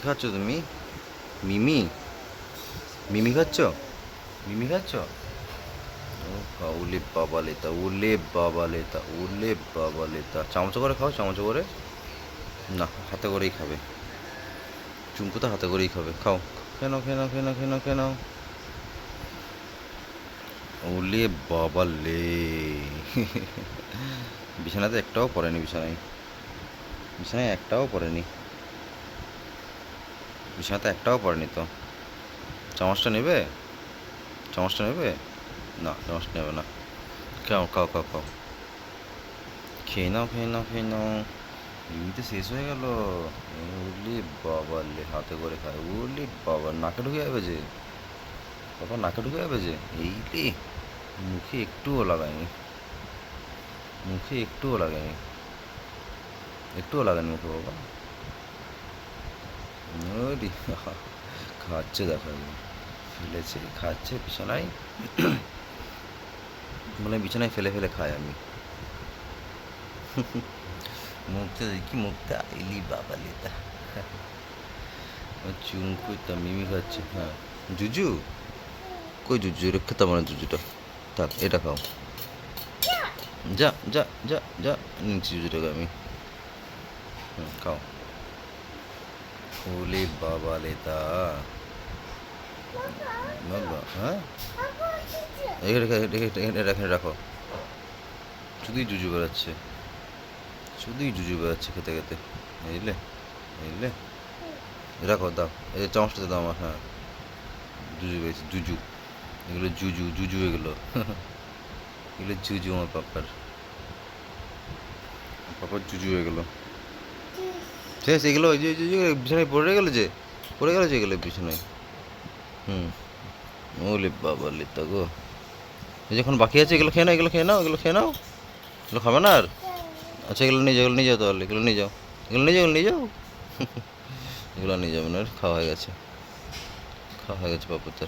খাচ্ছ তুমি? মিমি? মিমি খাচ্ছ? মিমি খাচ্ছ? ওলে বাবা লেতা ওলে বাবা লেতা ওলে বাবা লেতা। চামচ করে খাও, চামচ করে। না, হাতে করেই খাবে। চুমকু তো হাতে করেই খাবে। খাও। কেন কেন কেন কেন কেন ওলে বাবা লে। বিছানাতে একটাও পড়েনি, বিছানায়। বিছানায় একটাও পড়েনি। বিছানাতে একটাও পড়েনি তো। চামচটা নেবে? চামচটা নেবে? না, চামচটা নেবে না। খাও খাও খাও খাও। খেয়ে নাও খেয়ে নাও খেয়ে নাও। এমনিতে শেষ হয়ে গেল। উলি বাবা লে, হাতে করে খায়। উলি বাবা, নাকে ঢুকে যাবে যে। বাবা, নাকে ঢুকে যাবে যে। এই রে মুখে একটুও লাগায়নি। মুখে একটুও লাগায়নি। একটুও লাগায়নি মুখে বাবা। ওরে খাচ্ছে দেখো একদম। ফেলেছে, খাচ্ছে, বিছানায় মানে বিছানায় ফেলে ফেলে খাই আমি। মুখতে দেখি মুখটা এলি বাবা লেতা তা। মিমি খাচ্ছে হ্যাঁ। জুজু? কই জুজু? এটা খেতে মানে জুজুটা। থাক, এটা খাও। যা যা যা যা নিচ্ছি জুজুটাকে আমি। হুম খাও। ওলে বাবা লেতা। হ্যাঁ? এখানে রাখো শুধুই জুজু বেড়াচ্ছে। শুধুই জুজু বেড়াচ্ছে খেতে খেতে। বুঝলে বুঝলে রাখো দাও, এই চামচটাতে দাও আমার হ্যাঁ। জুজু বেড়েছে জুজু। এগুলো জুজু জুজু এগুলো। এগুলো জুজু আমার পাপার পাপার জুজু এগুলো। শেষ এগুলো ওই যে বিছানায় পড়ে গেলো যে, পড়ে গেলো যে এগুলো বিছানায়। হুম। ওলে বাবা লেতা গো। যখন বাকি আছে, এগুলো খেয়ে নাও, এগুলো খেয়ে নাও, এগুলো খেয়ে নাও। এগুলো খাবে না আর? আচ্ছা এগুলো নিয়ে যাও, এগুলো নিয়ে যাও তাহলে, এগুলো নিয়ে যাও। এগুলো নিয়ে যাও নিয়ে যাও। এগুলো নিয়ে যাবেন আর খাওয়া হয়ে গেছে। খাওয়া হয়ে গেছে পাপুতার